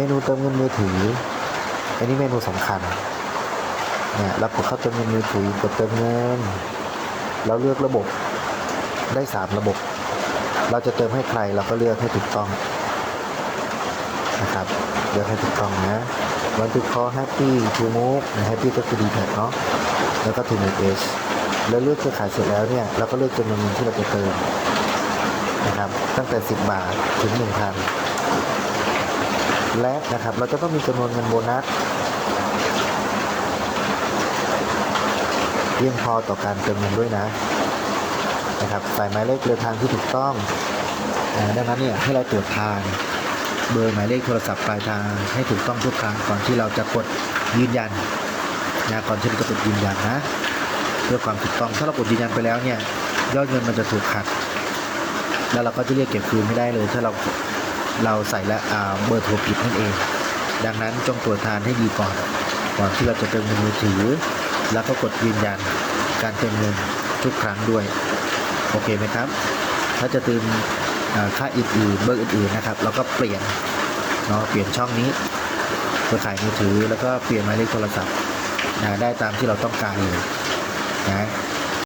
เมนูเติมเงินมือถือ อันนี้เมนูสำคัญ เนี่ยเรากดเข้าเติมเงินมือถือกดเติมเงิน แล้วเลือกระบบ ได้สามระบบ เราจะเติมให้ใครเราก็เลือกให้ถูกต้องนะครับ เลือกให้ถูกต้องนะวันทุกคอแฮปปี้ทูมูฟแฮปปี้ก็คือดีแท็เนาะ แล้วก็ทูมูฟเอชแล้วเลือกเครือข่ายเสร็จแล้วเนี่ย เราก็เลือกจำนวนเงินที่เราจะเติมนะครับ ตั้งแต่ 10 บาทถึง 1,000 และนะครับเราจะต้องมีจำนวนเงินโบนัสเพียงพอต่อการเติมเงินด้วยนะนะครับใส่หมายเลขเรือทางที่ถูกต้องดังนั้นเนี่ยให้เราตรวจทางเบอร์หมายเลขโทรศัพท์ปลายทางให้ถูกต้องทุกครั้งก่อนที่เราจะกดยืนยันนะก่อนที่เราจะกดยืนยันนะเพื่อความถูกต้องถ้าเรากดยืนยันไปแล้วเนี่ยยอดเงินมันจะถูกหักแล้วเราก็จะเรียกเก็บคืนไม่ได้เลยถ้าเรา เราใส่และเบอร์โทรผิดนั่นเอง ดังนั้นจงตรวจทานให้ดีก่อน ก่อนที่เราจะเติมเงินมือถือ แล้วก็กดยืนยันการเติมเงินทุกครั้งด้วย โอเคไหมครับ ถ้าจะเติมค่าอื่นๆเบอร์อื่นๆนะครับ เราก็เปลี่ยนเนาะเปลี่ยนช่องนี้เครือข่ายมือถือแล้วก็เปลี่ยนหมายเลขโทรศัพท์นะได้ตามที่เราต้องการเลยนะ